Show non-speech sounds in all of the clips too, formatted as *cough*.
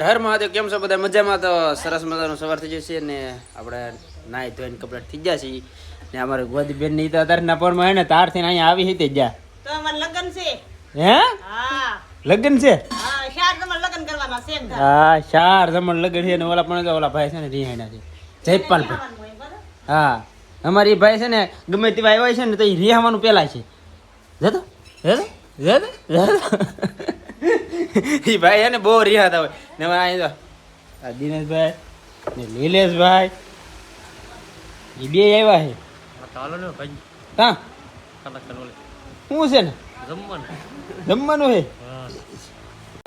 હર હર મહાદેવ કેમ છો બધા? મજામાં? તો સરસ મજાનો સવાર થઈ જશે ને આપણે નાહી ધોઈને કપડાં થઈ ગયા છીએ. ને અમારે ગોદી બેનની તો અત્યારે ના પરમાં હે ને તાર થઈને અહીંયા આવી હતી જા તો અમાર લગ્ન છે. હે? હા. લગ્ન છે? હા શાર તમારે લગ્ન કરવાના છે હા ચાર જમણ લગ્ન છે ને ઓલા પણ ઓલા ભાઈ છે ને રિહાણા છે. જયપાલ ભાઈ? હા. અમારી ભાઈ છે ને ગમે તેવા આવ્યા છે ને તો એ રિહાવાનું પેલા છે. જતો? જતો? જતો? જતો? એ ભાઈ છે ને બહુ રિહાતા હોય ને અહીં તો આ દિનેશભાઈ ને લીલેશભાઈ. એ બે આવ્યા છે. ચાલો ને ભાઈ. હા. શું છે ને? જમવાનું. જમવાનું છે?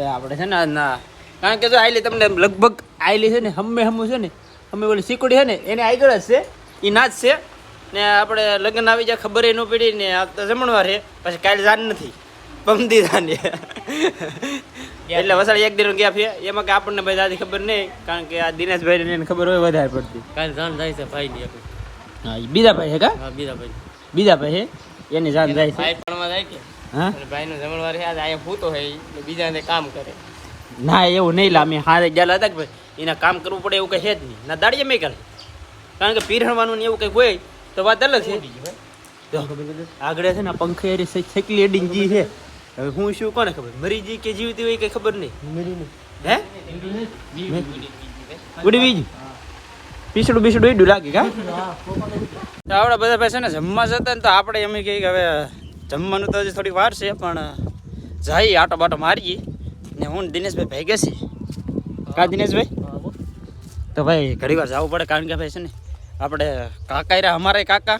આપણે છે ને ના કારણ કે જો આઈલી તમને લગભગ આઈલી છે ને હમે હમું છે ને અમે ઓલી સીકડી છે ને એને આગળ જ છે. એ ના જ છે. ને આપણે લગ્ન આવી જાય ખબર ન પડી ને આ તો જમણવાર છે. પછી કાલે જાન નથી. પમદી જાને એટલે વસાડી એક દિન ગયા ફે. એમાં કે આપણને ભાઈ દાદી ખબર નહીં કારણ કે આ દિનેશભાઈ ને એને ખબર હોય વધારે પડતી. કાલે જાણ જાય છે ભાઈ ની હા બીજા ભાઈ છે કા? હા બીજા ભાઈ. બીજા ભાઈ હે? એની જાણ જાય છે. ભાઈ ભણવા જાય કે. હા? અને ભાઈ નું જમણવાર યાદ અહીંયા ફૂતો હે એટલે બીજાને કામ કરે. ના એવું નહીં લામે. હારે ગયેલા હતા કે ભાઈ એના કામ કરવું પડે એવું કઈ છે જ નહીં. ના દાડીએ મેં કરે કારણ કે પીરણવાનું ને એવું કંઈ હોય તો વાત અલગ છે. જો, આગળ છે ને આ પંખે હારી સે- સેકલી અડીને જી છે. હવે હું શું કોને ખબર? મરી જી કે જીવતી હોય કઈ ખબર નહીં. હે? ઉડી બીજ. પીસડું બીસડું એડું લાગે કા આપણા બધા ભાઈ છે ને જમવા જતા ને તો આપણે એમ કહીએ કે હવે જમવાનું તો હજી થોડીક વાર છે પણ જઈએ આટો બાટો મારીએ. ને હું દિનેશભાઈ ભેગે છે કા દિનેશભાઈ? તો ભાઈ ઘણી વાર જવું પડે કારણ કે ભાઈ છે ને આપણે કાકા રહ્યા અમારા કાકા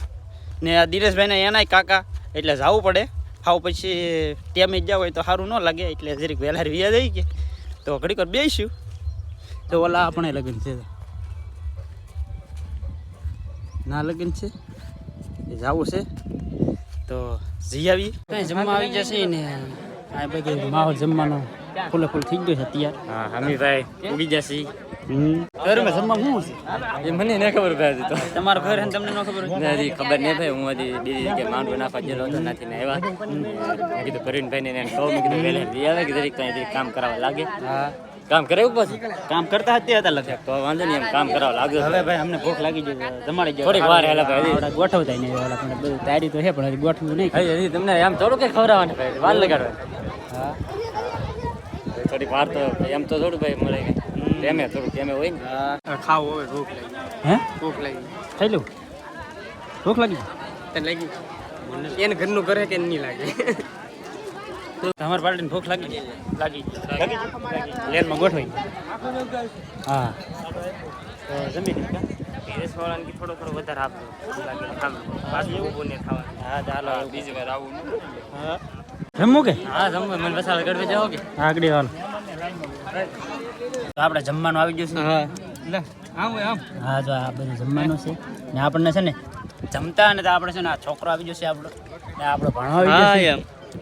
ને આ દિનેશભાઈને એનાય કાકા એટલે જવું પડે. હાવ પછી ટેમે જ જાવ હોય તો સારું ન લાગે એટલે જરીક વહેલા વ્યા જઈ કે. તો ઘડીક વાર બેસીશું. તો ઓલા આપણે લગ્ન છે. ના લગ્ન છે? એ જવું છે. તો જઈ આવી કઈ જમવા આવી જશે ને? આ બધું માહોલ જમવાનો ફૂલે ફૂલ થઈ ગયો છે અત્યારે. હા હમીભાઈ ઉગી જશે. ઘરમાં જમવા શું છે? એ મને ન ખબર ભાઈ તો. તમારા ઘર હે તમને ન ખબર હોય? ખબર નહીં ભાઈ. હું હજી બીજી જગ્યાએ માંડવો નાખવા ગયેલો હતો નથી ને આવ્યા. કીધું પ્રવીણભાઈ એને કહું કીધું વહેલા લઈ આવે કે જરીક કંઈ કામ કરાવવા લાગે. હા. કામ કરે પાછું? કામ કરતા હતા હતા લગભગ? તો વાંધો નહીં એમ કામ કરાવવા લાગે હવે ભાઈ અમને ભૂખ લાગી ગઈ તમારી થોડીક વાર હેલા ભાઈ. ગોઠવતા નહીં પણ બધું તૈયારી તો છે પણ હજી ગોઠવું નહીં. હજી તમને આમ થોડું કઈ ખવડાવવાનું ભાઈ વાર લગાડવા. હા. થોડીક વાર તો એમ તો થોડું ભાઈ મળે કે થોડું થોડુંક હોય ને. ખાવ હવે ભૂખ લાગી. હે? ભૂખ લાગી. ખાઈ લઉં ભૂખ લાગી? તને લાગી? એને ઘરનું કરે કે નહીં લાગે? તો તમારા પાર્ટીને ભૂખ લાગી? લાગી. લાગી. લેનમાં ગોઠવી હા. જમી લીધું. વાળાને થોડો થોડો વધારે આપજો. લાગે ખામ પાછું ઊભું ને ખાવાનું. હા ચાલો બીજી વાર આવું હા. જમવું કે? હા જમવું. મને મસાલા ગળવે જાઓ કે? આગળ વાળ આપણે જમવાનું આવી ગયું છે. હા. લે આવું આમ હા જો આ બધું જમવાનું છે. ને આપણને છે ને જમતા ને તો આપણે છે ને આ છોકરો આવી જશે આપણો. ને આપણો ભણવા આવી હા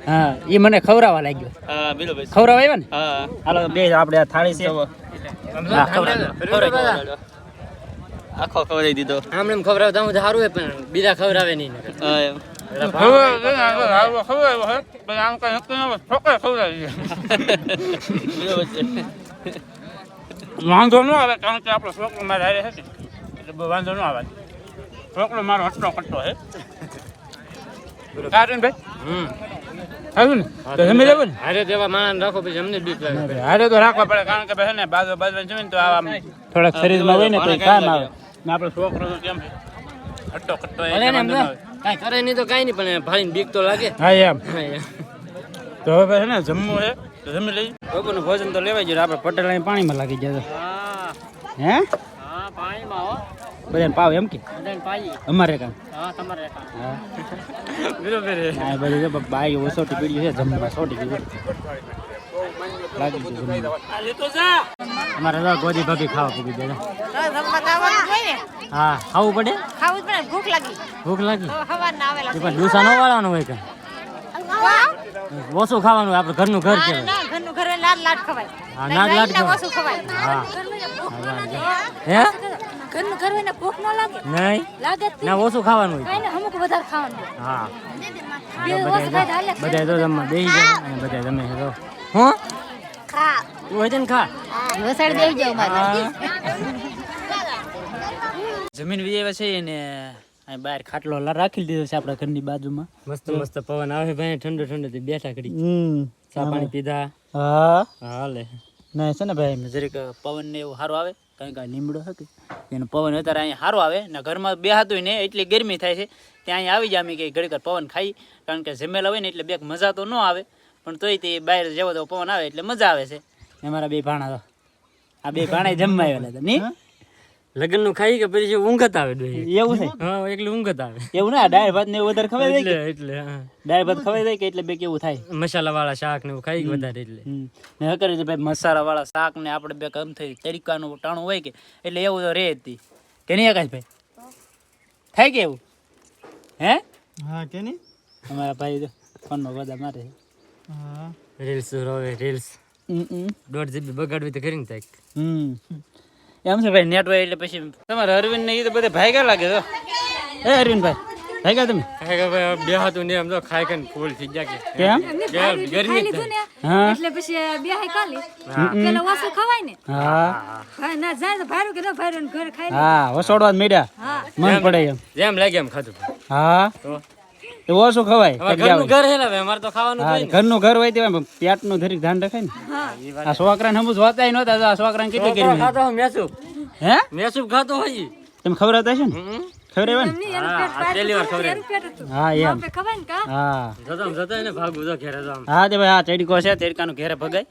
હા એ મને ખવડાવવા લાગ્યો. ખવડાવવા આવ્યા ને? હાલો બે આપણે આ થાળી છે. આખો ખવડાવી દીધો. આમ એમ ખવડાવતા હું સારું હોય પણ બીજા ખવડાવે નહીં. હા એમ. *laughs* વાંધો ન આવે કારણ કે આપણો છોકરો મારે હારે છે એટલે બહુ વાંધો ન આવે. છોકરો મારો હટલો કટ્ટો છે. કારણ ભાઈ હમ. હારું ને? તો જમી લેવું ને? હારે તેવા માણસ રાખો પછી અમને બીક લાગે. હારે તો રાખવા પડે કારણ કે ભાઈ ને બાજુ બાજુ જમીન તો આમ થોડાક શરીરમાં હોય ને તો કામ આવે. ને આપણો છોકરો તો કેમ ને એમ કાંઈ કરે નહીં તો કાંઈ નહીં પણ ભાઈને બીક તો લાગે. હા એમ. તો હવે ને જમવું છે તો જમી લઈએ. બપોરનું ભોજન તો લેવાય જોઈએ આપણે પટેલ અહીં પાણીમાં લાગી જાય હે. હા? પાણીમાં હો. બધાને પાવ એમ કે? અમારે કામ હા બધું બાઈ ઓસોટી પીડ્યું છે જમવા લાગી. અમારે તો ગોદી ભાગી ખાવા પૂગી ને હા ખાવું પડે? ખાવું પડે ભૂખ લાગી? ભૂખ પણ ડૂસા ન વાળવાનું હોય કે? ઓછું ખાવાનું હોય આપણે ઘરનું ઘર ના, કહેવાય. ઘરે લાડ લાડ ખવાય. હા, નાગ લાડ ખવાય. ઓછું ખવાય. હા. હે ઘરનું ઘર હોય ને ભૂખ ન લાગે. નહીં. લાગે ના ઓછું ખાવાનું હોય. કાંઈ ને અમુક વધારે ખાવાનું હા. બધા તો જમવા બેસી જાય અને બધા જમે છે તો હું? ખા. તું હોય ને ખા. વસાડ દેવી જાવ મારે. જમીન વિજય છે ને અહીં બહાર ખાટલો રાખી દીધો છે આપણા ઘરની બાજુમાં. મસ્ત મસ્ત પવન આવે ભાઈ ઠંડો ઠંડો થી બેઠા કરી ચા પાણી પીધા. હા. હાલે. ના છે ને ભાઈ જરીક પવન ને એવું સારું આવે કારણ કે લીમડો હતો એનો પવન અત્યારે અહીંયા સારો આવે ને ઘરમાં બેહાતું ને એટલી ગરમી થાય છે ત્યાં અહીંયા આવી જાય અમે કે ઘડીક વાર પવન ખાઈ કારણ કે જમેલા હોય ને એટલે બેક મજા તો ન આવે પણ તોય તે બહાર જેવો તો પવન આવે એટલે મજા આવે છે. અમારા બે ભાણા તો. આ બે ભાણા જમવા આવેલા હતા નહીં લગ્નનું ખાઈ કે પછી ઊંઘત આવે એવું છે? હા એટલે ઊંઘત આવે. એવું ના દાળ ભાત ને એવું વધારે ખવાય જાય એટલે એટલે દાળ ભાત ખવાય જાય કે એટલે બે કેવું થાય? મસાલા વાળા શાક ને એવું ખાઈ વધારે એટલે. ને હકર છે ભાઈ મસાલા વાળા શાક ને આપણે બે કમ થઈ તરીકાનું ટાણું હોય કે એટલે એવું તો રે હતી કે નહીં આકાશ ભાઈ? થાય કે એવું? હે? હા કે નહીં? અમારા ભાઈ ફોનમાં બધા મારે હા. રીલ્સ રોવે રીલ્સ હમ, હમ. દોઢ જીબી બગાડવી તો કરીને થાય. હમ. એમ છે ભાઈ નેટ હોય એટલે પછી તમારે અરવિંદ ને એ તો બધા ભાઈ લાગે તો. એ અરવિંદ ભાઈ ભાઈ ગયા તમે ખાઈ બે હાથું ને એમ તો ખાઈ ખાઈને ફૂલ થઈ ગયા કે. કેમ? ગરમી ખાઈ લીધું ને હા. એટલે પછી બે હાઈ કાલી પેલા વાસુ ખવાય ને. હા. હા ના જાય તો ભારું કે ન ભારું ઘર ખાઈ હા વસોડવા મેળ્યા. મન પડે એમ. જેમ લાગે એમ ખાધું હા. તો? તો ઓછું ખવાય ઘરનું ઘર હે ભાઈ અમારે તો ખાવાનું હા હોય ને. ઘરનું ઘર હોય તે પેટનું ધરી ધ્યાન રખાય ને. હા. આ છોકરાને હમું જોતાય નહોતા આ છોકરાને કેટલી ગરમી. ખાતો મેસૂબ હે? મેસુ ખાતો હોય તમે ખબર હતા છે ને? હમ. ખબર ને? હા પહેલી વાર હતું. હા એમ. આપણે ને કા હા. જતો જતો એને ભાગવું તો ઘેરે જો હા તે ભાઈ આ તેડકો છે તેડકાનું ઘેરે ભગાય.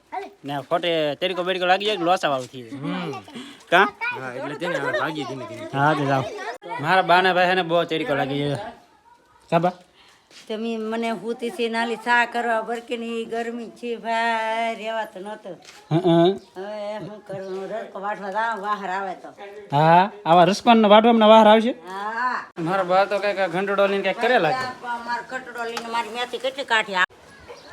ને ફોટે તેડકો બેડકો લાગી જાય લોસા વાળું થઈ કા? હા એટલે તેને ભાગી ધીમે ધીમે. હા તે જાવ મારા બાને ભાઈ ને બહુ તેડકો લાગી જાય સાબા તમે મને હુતી છે નાલી સા કરવા બરકીની ગરમી છે ભાઈ રેવાતો હં, હં. હવે હું કરું રડકો વાટવા જાવ બહાર આવે તો. હા આવા રસકોન વાટવામાં વાર આવશે? હા. મારા બા તો કંઈક ઘંટડો લઈને કંઈક કરે લાગે મારો ઘંટડો લઈને મારી મેથી કેટલી કાઠી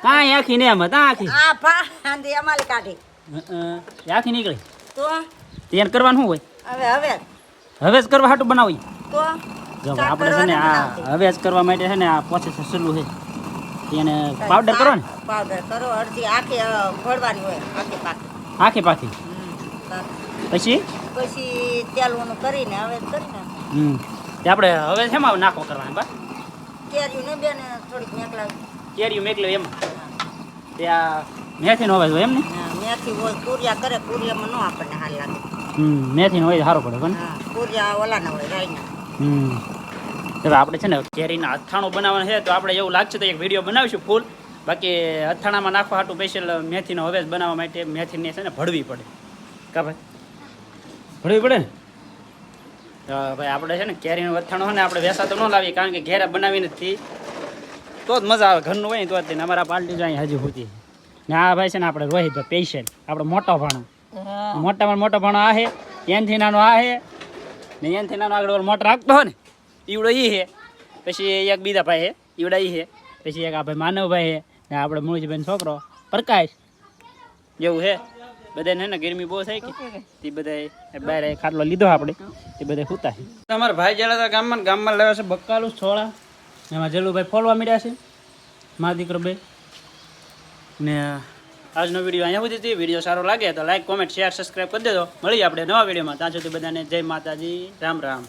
કાંઈ આખી ને એમ હતા આખી. આ પાંદી અમારી કાઢી. હં, હં. એ આખી નીકળી. તો? તેને કરવાનું શું હોય? હવે હવે. હવે જ કરવા હાટું બનાવી. તો? જો આપણે છે ને આ. હવે જ કરવા માટે છે ને આ પ્રોસેસ સહેલું છે એને પાવડર કરો ને. પાવડર કરો અડધી આખી ફોડવાની હોય આખી પાકી. આખી પાકી. પછી? પછી તેલ ઓનું કરીને હવે કરીને. હમ. તે આપણે હવે શેમાં નાખો કરવાનું બસ? કેરીયું ને બેને થોડીક મેકલા કેરીયું મેકલો એમ. તે આ મેથીનો અવાજ હોય એમ ને? મેથી હોય કુરિયા કરે કુરિયામાં ન આપણને હાલ લાગે. હમ મેથીનો હોય સારું પડે પણ. કુરિયા ઓલા ના હોય રાઈના હમ. હવે આપણે છે ને કેરીના અથાણું બનાવવાનું છે તો આપણે એવું લાગશે તો એક વીડિયો બનાવીશું ફૂલ. બાકી અથાણામાં નાખવા હાટું સ્પેશિયલ મેથીનો હવે બનાવવા માટે મેથીને છે ને ભળવી પડે. કા ભાઈ? ભળવી પડે? ને ભાઈ આપણે છે ને કેરીનું અથાણું હોય ને આપણે વેસાતો ન લાવીએ કારણ કે ઘેરે બનાવી નથી તો. જ મજા આવે ઘરનું હોય તો જ અમારા પાર્ટી જાય હજી સુધી. ને આ ભાઈ છે ને આપણે રોહિત સ્પેશિયલ આપણે મોટો ભાણો. મોટામાં મોટો ભાણો આ છે એનથી નાનો આ છે. ને એનથી નાનો આગળ મોટર મોટો રાખતો હોય ને ઈવડો ઈ છે પછી એક બીજા ભાઈ હે. ઈવડા ઈ હે. પછી એક આ ભાઈ માનવભાઈ હે. ને આપણે મુળજીભાઈ છોકરો પ્રકાશ. જેવું હે? બધાને ને ગરમી બહુ થાય કે? તે બધા બહાર ખાટલો લીધો આપણે તે બધા સૂતા છે તમારા ભાઈ જેલા હતા ગામમાં ગામમાં લેવા છે બક્કાલું છોળા. એમાં જલુભાઈ ફોલવા મળ્યા છે. મા દીકરો ભાઈ ને આજનો વીડિયો અહીંયા સુધી હતી વીડિયો સારો લાગે તો લાઈક કોમેન્ટ શેર સબસ્ક્રાઈબ કરી દેજો. મળીએ આપણે નવા વિડીયોમાં. ત્યાં સુધી બધાને જય માતાજી. રામ રામ.